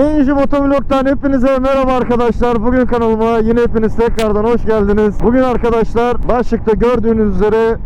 Enji Motovlog'dan hepinize merhaba arkadaşlar. Bugün kanalıma yine hepiniz tekrardan hoş geldiniz. Bugün arkadaşlar başlıkta gördüğünüz üzere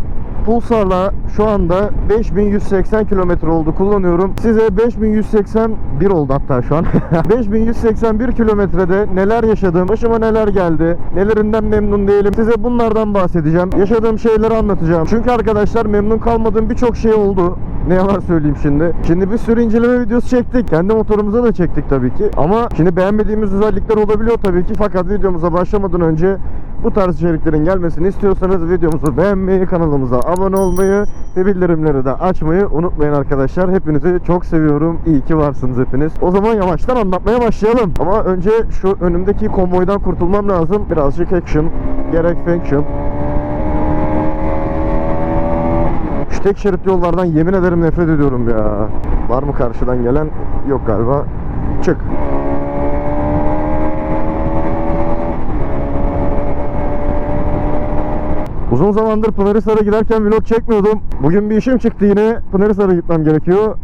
Pulsar'la şu anda 5180 kilometre oldu kullanıyorum. Size 5181 oldu hatta şu an. 5181 kilometrede neler yaşadım, başıma neler geldi, nelerinden memnun değilim. Size bunlardan bahsedeceğim. Yaşadığım şeyleri anlatacağım. Çünkü arkadaşlar memnun kalmadığım birçok şey oldu. Ne yalan söyleyeyim şimdi. Şimdi bir sürü inceleme videosu çektik. Kendi motorumuza da çektik tabii ki. Ama şimdi beğenmediğimiz özellikler olabiliyor tabii ki. Fakat videomuza başlamadan önce bu tarz içeriklerin gelmesini istiyorsanız videomuzu beğenmeyi, kanalımıza abone olmayı ve bildirimleri de açmayı unutmayın arkadaşlar. Hepinizi çok seviyorum. İyi ki varsınız hepiniz. O zaman yavaştan anlatmaya başlayalım. Ama önce şu önümdeki konvoydan kurtulmam lazım. Birazcık action, gerek function. Şu tek şerit yollardan yemin ederim nefret ediyorum ya. Var mı karşıdan gelen? Yok galiba. Çık. Uzun zamandır Pınarhisar'a giderken vlog çekmiyordum. Bugün bir işim çıktı yine. Pınarhisar'a gitmem gerekiyor.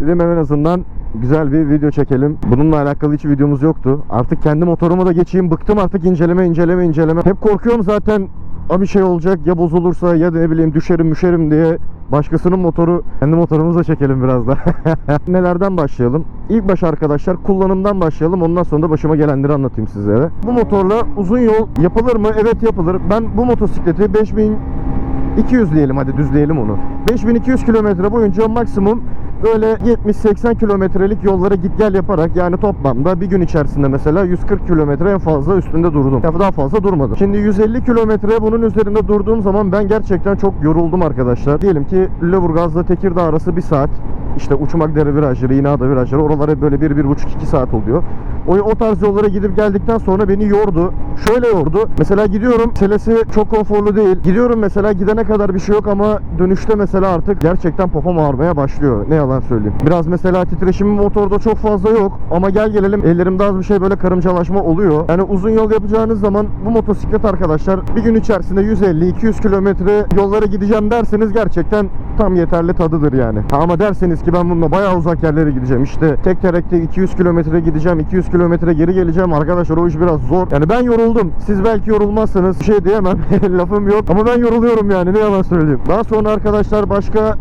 Dedim en azından güzel bir video çekelim. Bununla alakalı hiç videomuz yoktu. Artık kendi motoruma da geçeyim. Bıktım artık inceleme inceleme inceleme. Hep korkuyorum zaten bir şey olacak ya bozulursa ya da ne bileyim düşerim müşerim diye başkasının motoru kendi motorumuza çekelim biraz da. Nelerden başlayalım? İlk baş arkadaşlar kullanımdan başlayalım. Ondan sonra da başıma gelenleri anlatayım sizlere. Bu motorla uzun yol yapılır mı? Evet yapılır. Ben bu motosikleti 5000 200 diyelim hadi düzleyelim onu. 5200 kilometre boyunca maksimum böyle 70-80 kilometrelik yollara git gel yaparak yani toplamda bir gün içerisinde mesela 140 kilometre en fazla üstünde durdum. Ya daha fazla durmadım. Şimdi 150 kilometre bunun üzerinde durduğum zaman ben gerçekten çok yoruldum arkadaşlar. Diyelim ki Lüleburgaz'la Tekirdağ arası bir saat. İşte Uçmakdere virajları, İnada virajları oralara böyle 1-1,5-2 saat oluyor. O, o tarz yollara gidip geldikten sonra beni yordu. Şöyle yordu. Mesela gidiyorum selesi çok konforlu değil. Gidiyorum mesela gidene kadar bir şey yok ama dönüşte mesela artık gerçekten popom ağrımaya başlıyor. Ne yalan söyleyeyim. Biraz mesela titreşimi motorda çok fazla yok ama gel gelelim ellerimde az bir şey böyle karımcalaşma oluyor. Yani uzun yol yapacağınız zaman bu motosiklet arkadaşlar bir gün içerisinde 150-200 kilometre yollara gideceğim derseniz gerçekten tam yeterli tadıdır yani. Ama derseniz ki ben bununla bayağı uzak yerlere gideceğim. İşte tek terekte 200 kilometre gideceğim, 200 kilometre geri geleceğim. Arkadaşlar o iş biraz zor. Yani ben yoruldum. Siz belki yorulmazsınız. Bir şey diyemem. Lafım yok. Ama ben yoruluyorum yani. Ne yalan söyleyeyim. Daha sonra arkadaşlar başka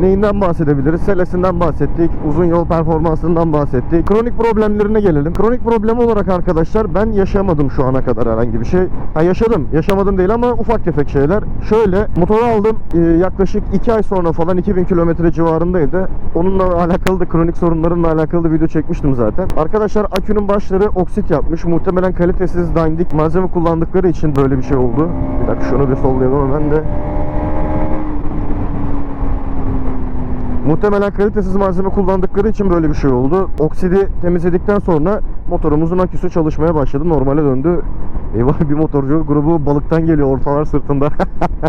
neyinden bahsedebiliriz? Selesinden bahsettik. Uzun yol performansından bahsettik. Kronik problemlerine gelelim. Kronik problem olarak arkadaşlar ben yaşamadım şu ana kadar herhangi bir şey. Ha yaşadım. Yaşamadım değil ama ufak tefek şeyler. Şöyle motoru aldım. Ee, yaklaşık 2 ay sonra falan 2000 kilometre civarındaydı. Onunla alakalı da kronik sorunlarımla alakalı da video çekmiştim zaten. Arkadaşlar akünün başları oksit yapmış. Muhtemelen kalitesiz dandik malzeme kullandıkları için böyle bir şey oldu. Bir dakika şunu bir sollayalım hemen de. Muhtemelen kalitesiz malzeme kullandıkları için böyle bir şey oldu. Oksidi temizledikten sonra motorumuzun aküsü çalışmaya başladı. Normale döndü. Eyvah bir motorcu grubu balıktan geliyor ortalar sırtında.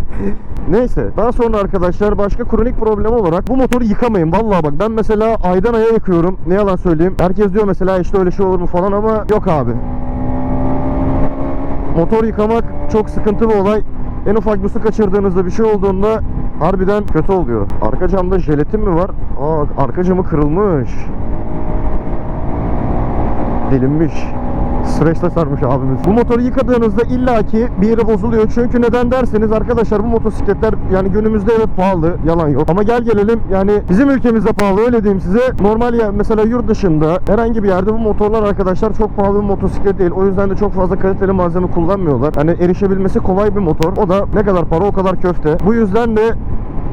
Neyse. Daha sonra arkadaşlar başka kronik problem olarak bu motoru yıkamayın. Vallahi bak ben mesela aydan aya yıkıyorum. Ne yalan söyleyeyim. Herkes diyor mesela işte öyle şey olur mu falan ama yok abi. Motor yıkamak çok sıkıntı bir olay. En ufak bir su kaçırdığınızda bir şey olduğunda harbiden kötü oluyor. Arka camda jelatin mi var? Aa arka camı kırılmış. Delinmiş. Süreçte sarmış abimiz. Bu motoru yıkadığınızda illaki bir yeri bozuluyor. Çünkü neden derseniz arkadaşlar bu motosikletler yani günümüzde evet pahalı. Yalan yok. Ama gel gelelim yani bizim ülkemizde pahalı öyle diyeyim size. Normal ya mesela yurt dışında herhangi bir yerde bu motorlar arkadaşlar çok pahalı bir motosiklet değil. O yüzden de çok fazla kaliteli malzeme kullanmıyorlar. Hani erişebilmesi kolay bir motor. O da ne kadar para o kadar köfte. Bu yüzden de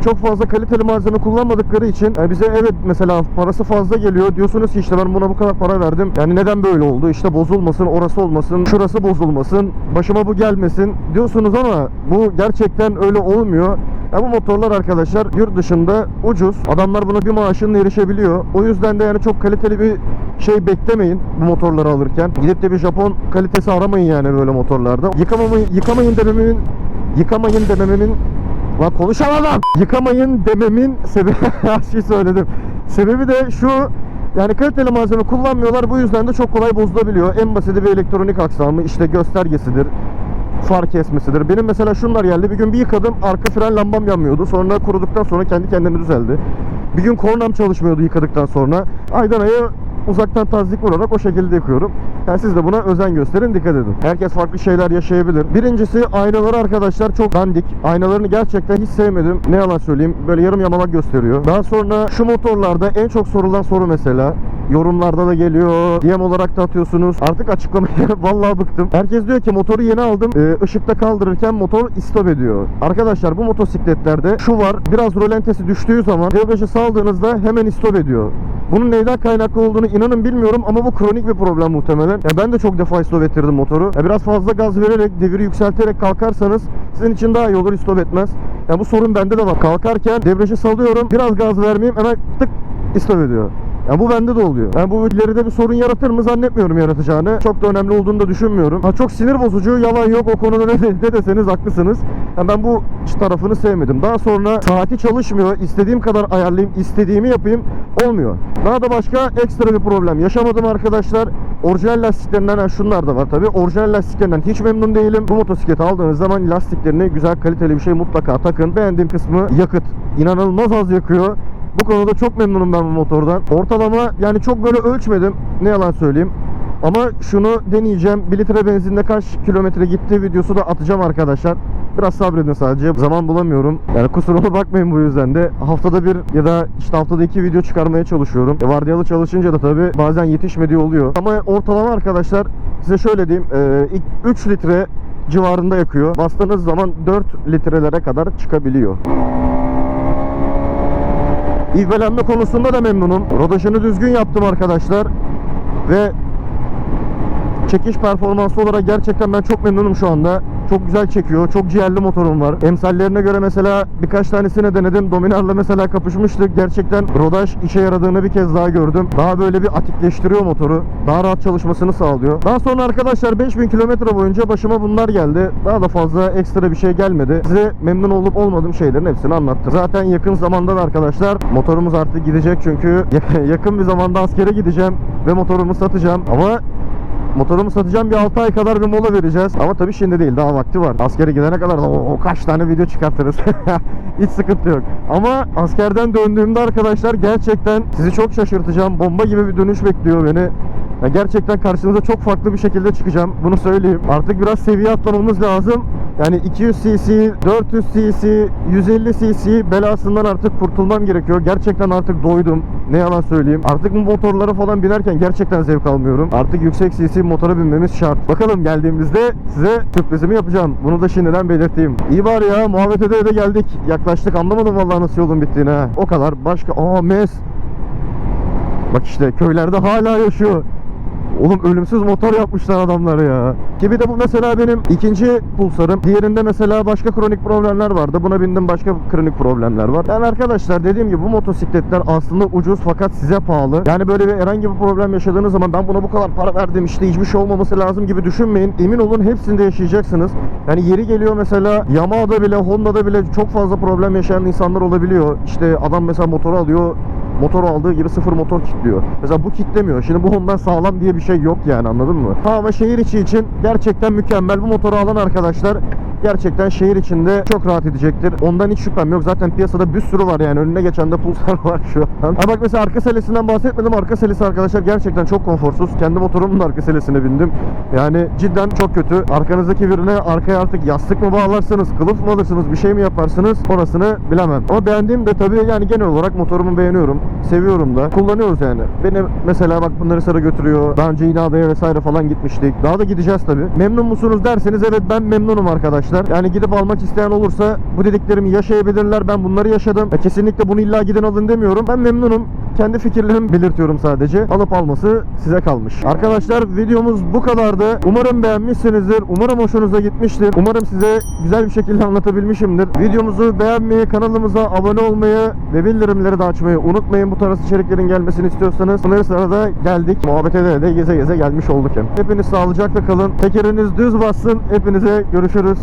çok fazla kaliteli malzeme kullanmadıkları için yani bize evet mesela parası fazla geliyor diyorsunuz ki işte ben buna bu kadar para verdim yani neden böyle oldu işte bozulmasın orası olmasın şurası bozulmasın başıma bu gelmesin diyorsunuz ama bu gerçekten öyle olmuyor ya bu motorlar arkadaşlar yurt dışında ucuz. Adamlar buna bir maaşınla erişebiliyor. O yüzden de yani çok kaliteli bir şey beklemeyin bu motorları alırken. Gidip de bir Japon kalitesi aramayın yani böyle motorlarda. Yıkamamayın, yıkamayın dememin yıkamayın dememin Lan konuşamadım. Yıkamayın dememin sebebi her şeyi söyledim. Sebebi de şu yani kaliteli malzeme kullanmıyorlar. Bu yüzden de çok kolay bozulabiliyor. En basiti bir elektronik aksamı işte göstergesidir. Far kesmesidir. Benim mesela şunlar geldi. Bir gün bir yıkadım. Arka fren lambam yanmıyordu. Sonra kuruduktan sonra kendi kendine düzeldi. Bir gün kornam çalışmıyordu yıkadıktan sonra. Aydan aya uzaktan tazik vurarak o şekilde yıkıyorum. Yani siz de buna özen gösterin, dikkat edin. Herkes farklı şeyler yaşayabilir. Birincisi aynaları arkadaşlar çok dandik. Aynalarını gerçekten hiç sevmedim. Ne yalan söyleyeyim. Böyle yarım yamalak gösteriyor. Daha sonra şu motorlarda en çok sorulan soru mesela. Yorumlarda da geliyor. DM olarak da atıyorsunuz. Artık açıklamaya vallahi bıktım. Herkes diyor ki motoru yeni aldım. Ee, ışıkta kaldırırken motor istop ediyor. Arkadaşlar bu motosikletlerde şu var. Biraz rolentesi düştüğü zaman debriyajı saldığınızda hemen istop ediyor. Bunun neyden kaynaklı olduğunu inanın bilmiyorum ama bu kronik bir problem muhtemelen. Ya ben de çok defa istop ettirdim motoru. Ya biraz fazla gaz vererek, deviri yükselterek kalkarsanız sizin için daha iyi olur istop etmez. Ya bu sorun bende de var. Kalkarken debriyajı salıyorum. Biraz gaz vermeyeyim hemen tık istop ediyor. Ya bu bende de oluyor. Ben bu ileride bir sorun yaratır mı zannetmiyorum yaratacağını. Çok da önemli olduğunu da düşünmüyorum. Ha çok sinir bozucu, yalan yok o konuda ne, ne deseniz haklısınız. Ya ben bu tarafını sevmedim. Daha sonra saati çalışmıyor. İstediğim kadar ayarlayayım, istediğimi yapayım. Olmuyor. Daha da başka ekstra bir problem yaşamadım arkadaşlar. Orijinal lastiklerinden yani şunlar da var tabi. Orijinal lastiklerinden hiç memnun değilim. Bu motosikleti aldığınız zaman lastiklerini güzel kaliteli bir şey mutlaka takın. Beğendiğim kısmı yakıt. İnanılmaz az yakıyor. Bu konuda çok memnunum ben bu motordan. Ortalama yani çok böyle ölçmedim. Ne yalan söyleyeyim. Ama şunu deneyeceğim. 1 litre benzinde kaç kilometre gitti videosu da atacağım arkadaşlar. Biraz sabredin sadece. Zaman bulamıyorum. Yani kusuruma bakmayın bu yüzden de. Haftada bir ya da işte haftada iki video çıkarmaya çalışıyorum. E, vardiyalı çalışınca da tabii bazen yetişmediği oluyor. Ama ortalama arkadaşlar size şöyle diyeyim. E, ilk 3 litre civarında yakıyor. Bastığınız zaman 4 litrelere kadar çıkabiliyor. İvmelenme konusunda da memnunum. Rodajını düzgün yaptım arkadaşlar. Ve çekiş performansı olarak gerçekten ben çok memnunum şu anda. Çok güzel çekiyor. Çok ciğerli motorum var. Emsallerine göre mesela birkaç tanesini denedim. Dominar'la mesela kapışmıştık. Gerçekten rodaj işe yaradığını bir kez daha gördüm. Daha böyle bir atikleştiriyor motoru. Daha rahat çalışmasını sağlıyor. Daha sonra arkadaşlar 5000 kilometre boyunca başıma bunlar geldi. Daha da fazla ekstra bir şey gelmedi. Size memnun olup olmadığım şeylerin hepsini anlattım. Zaten yakın zamanda da arkadaşlar motorumuz artık gidecek çünkü yakın bir zamanda askere gideceğim ve motorumu satacağım. Ama Motorumu satacağım bir 6 ay kadar bir mola vereceğiz. Ama tabii şimdi değil daha vakti var. Askere gidene kadar da o, o kaç tane video çıkartırız. Hiç sıkıntı yok. Ama askerden döndüğümde arkadaşlar gerçekten sizi çok şaşırtacağım. Bomba gibi bir dönüş bekliyor beni. Ya gerçekten karşınıza çok farklı bir şekilde çıkacağım. Bunu söyleyeyim. Artık biraz seviye atlamamız lazım. Yani 200 cc, 400 cc, 150 cc belasından artık kurtulmam gerekiyor. Gerçekten artık doydum. Ne yalan söyleyeyim. Artık bu motorlara falan binerken gerçekten zevk almıyorum. Artık yüksek cc motora binmemiz şart. Bakalım geldiğimizde size sürprizimi yapacağım. Bunu da şimdiden belirteyim. İyi bari ya muhabbete de geldik. Yaklaştık anlamadım vallahi nasıl yolun bittiğini. O kadar. Başka... Aa mes. Bak işte köylerde hala yaşıyor. Oğlum ölümsüz motor yapmışlar adamları ya. Gibi de bu mesela benim ikinci pulsarım. Diğerinde mesela başka kronik problemler vardı. Buna bindim başka kronik problemler var. Yani arkadaşlar dediğim gibi bu motosikletler aslında ucuz fakat size pahalı. Yani böyle bir herhangi bir problem yaşadığınız zaman ben buna bu kadar para verdim işte hiçbir şey olmaması lazım gibi düşünmeyin. Emin olun hepsinde yaşayacaksınız. Yani yeri geliyor mesela Yamaha'da bile Honda'da bile çok fazla problem yaşayan insanlar olabiliyor. İşte adam mesela motoru alıyor motor aldığı gibi sıfır motor kilitliyor. Mesela bu kitlemiyor. Şimdi bu ondan sağlam diye bir şey yok yani anladın mı? Ha ama şehir içi için gerçekten mükemmel. Bu motoru alan arkadaşlar gerçekten şehir içinde çok rahat edecektir. Ondan hiç şüphem yok. Zaten piyasada bir sürü var yani. Önüne geçen de Pulsar var şu an. Ha bak mesela arka selesinden bahsetmedim. Arka selesi arkadaşlar gerçekten çok konforsuz. Kendi motorumun da arka selesine bindim. Yani cidden çok kötü. Arkanızdaki birine arkaya artık yastık mı bağlarsınız, kılıf mı alırsınız, bir şey mi yaparsınız orasını bilemem. Ama beğendiğim de tabii yani genel olarak motorumu beğeniyorum. Seviyorum da. Kullanıyoruz yani. Beni mesela bak bunları sarı götürüyor. Daha önce yine adaya vesaire falan gitmiştik. Daha da gideceğiz tabii. Memnun musunuz derseniz evet ben memnunum arkadaşlar. Yani gidip almak isteyen olursa bu dediklerimi yaşayabilirler. Ben bunları yaşadım. Ya kesinlikle bunu illa gidin alın demiyorum. Ben memnunum. Kendi fikirlerimi belirtiyorum sadece. Alıp alması size kalmış. Arkadaşlar videomuz bu kadardı. Umarım beğenmişsinizdir. Umarım hoşunuza gitmiştir. Umarım size güzel bir şekilde anlatabilmişimdir. Videomuzu beğenmeyi, kanalımıza abone olmayı ve bildirimleri de açmayı unutmayın. Bu tarz içeriklerin gelmesini istiyorsanız sınır sırada geldik. Muhabbete de, de geze geze gelmiş olduk hem. Hepiniz sağlıcakla kalın. Tekeriniz düz bassın. Hepinize görüşürüz.